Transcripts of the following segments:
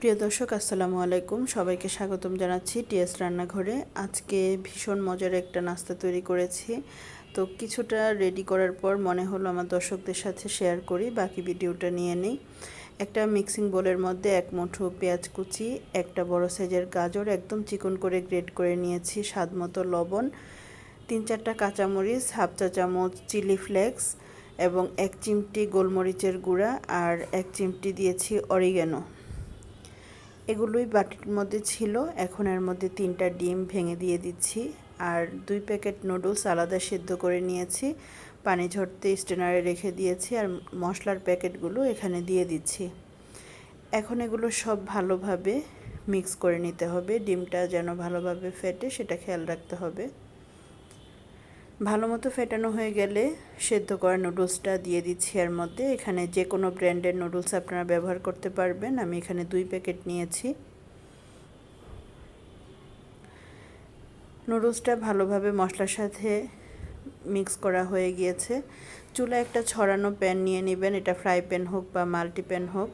প্রিয় দর্শক, আসসালামু আলাইকুম। সবাইকে স্বাগতম জানাচ্ছি টিএস রান্নাঘরে। আজকে ভীষণ মজার একটা নাস্তা তৈরি করেছি। তো কিছুটা রেডি করার পর মনে হলো আমার দর্শকদের সাথে শেয়ার করি, বাকি ভিডিওটা নিয়ে নিই। একটা মিক্সিং বোলের মধ্যে এক মুঠো পেঁয়াজ কুচি, একটা বড় সাইজের গাজর, একদম চিকন করে গ্রেট করে নিয়েছি, স্বাদ মতো লবণ, তিন চারটা কাঁচামরিচ, হাফ চা চামচ চিলি ফ্লেক্স এবং এক চিমটি গোলমরিচের গুঁড়া আর এক চিমটি দিয়েছি অরিগ্যানো এগুলোই বাটির মধ্যে ছিল। এখন এর মধ্যে তিনটা ডিম ভেঙে দিয়ে দিচ্ছি। আর দুই প্যাকেট নুডলস আলাদা সিদ্ধ করে নিয়েছি। পানি ঝরতে স্টেনারে রেখে দিয়েছি আর মশলার প্যাকেটগুলো এখানে দিয়ে দিচ্ছি। এখন এগুলো সব ভালোভাবে মিক্স করে নিতে হবে। ডিমটা যেন ভালোভাবে ফেটে সেটা খেয়াল রাখতে হবে। ভালো মতো ফেটানো হয়ে গেলে সেদ্ধ করা নুডলসটা দিয়ে দিচ্ছি এর মধ্যে। এখানে যে কোনো ব্র্যান্ডের নুডলস আপনারা ব্যবহার করতে পারবেন। আমি এখানে দুই প্যাকেট নিয়েছি। নুডলসটা ভালোভাবে মশলার সাথে মিক্স করা হয়ে গিয়েছে। চুলা একটা ছড়ানো প্যান নিয়ে নেবেন। এটা ফ্রাই প্যান হোক বা মাল্টি প্যান হোক।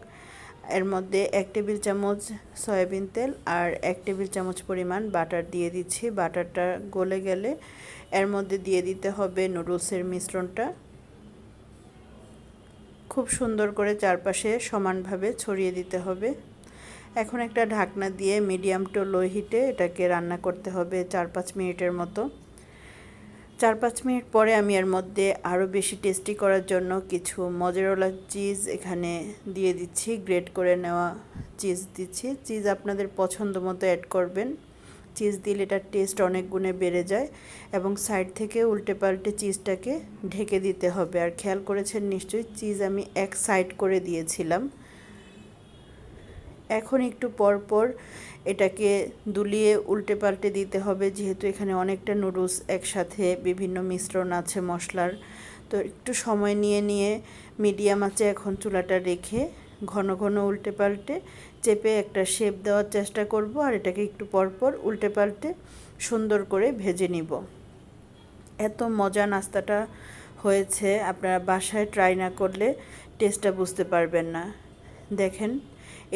এর মধ্যে এক টেবিল চামচ সয়াবিন তেল আর এক টেবিল চামচ পরিমাণ বাটার দিয়ে দিচ্ছি। বাটারটা গলে গেলে এর মধ্যে দিয়ে দিতে হবে নুডলসের মিশ্রণটা। খুব সুন্দর করে চারপাশে সমানভাবে ছড়িয়ে দিতে হবে। এখন একটা ঢাকনা দিয়ে মিডিয়াম টু লো হিটে এটাকে রান্না করতে হবে চার পাঁচ মিনিটের মতো। চার পাঁচ মিনিট পরে আমি এর মধ্যে আরও বেশি টেস্টি করার জন্য কিছু মজারওয়ালা চিজ এখানে দিয়ে দিচ্ছি গ্রেট করে নেওয়া চিজ দিচ্ছি। চিজ আপনাদের পছন্দ মতো অ্যাড করবেন। চিজ দিলে এটার টেস্ট অনেক গুণে বেড়ে যায় এবং সাইড থেকে উল্টে পাল্টে চিজটাকে ঢেকে দিতে হবে। আর খেয়াল করেছেন নিশ্চয়ই চিজ আমি এক সাইড করে দিয়েছিলাম। এখন একটু পর পর এটাকে দুলিয়ে উল্টে পাল্টে দিতে হবে, যেহেতু এখানে অনেকটা নুডলস একসাথে বিভিন্ন মিশ্রণ আছে মশলার। তো একটু সময় নিয়ে নিয়ে মিডিয়াম আছে এখন চুলাটা রেখে ঘন ঘন উল্টে পাল্টে চেপে একটা শেপ দেওয়ার চেষ্টা করব আর এটাকে একটু পর পর উল্টে পাল্টে সুন্দর করে ভেজে নিব। এত মজা নাস্তাটা হয়েছে, আপনারা বাসায় ট্রাই না করলে টেস্টটা বুঝতে পারবেন না। দেখেন,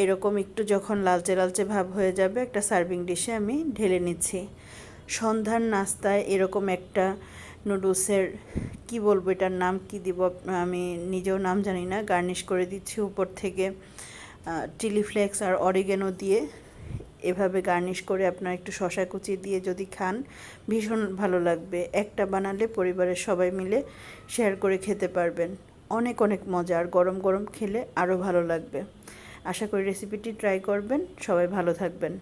এরকম একটু যখন লালচে লালচে ভাব হয়ে যাবে, একটা সার্ভিং ডিশে আমি ঢেলে নিচ্ছি। সন্ধ্যার নাস্তায় এরকম একটা নুডলসের, কি বলব এটার নাম, কি দিব আমি নিজেও নাম জানি না, গার্নিশ করে দিচ্ছি উপর থেকে চিলি ফ্লেক্স আর অরিগেনো দিয়ে এভাবে গার্নিশ করে আপনার একটু শশা কুচি দিয়ে যদি খান, ভীষণ ভালো লাগবে। একটা বানালে পরিবারের সবাই মিলে শেয়ার করে খেতে পারবেন। অনেক অনেক মজা। আর গরম গরম খেলে আরও ভালো লাগবে। আশা করি রেসিপিটি ট্রাই করবেন। সবাই ভালো থাকবেন।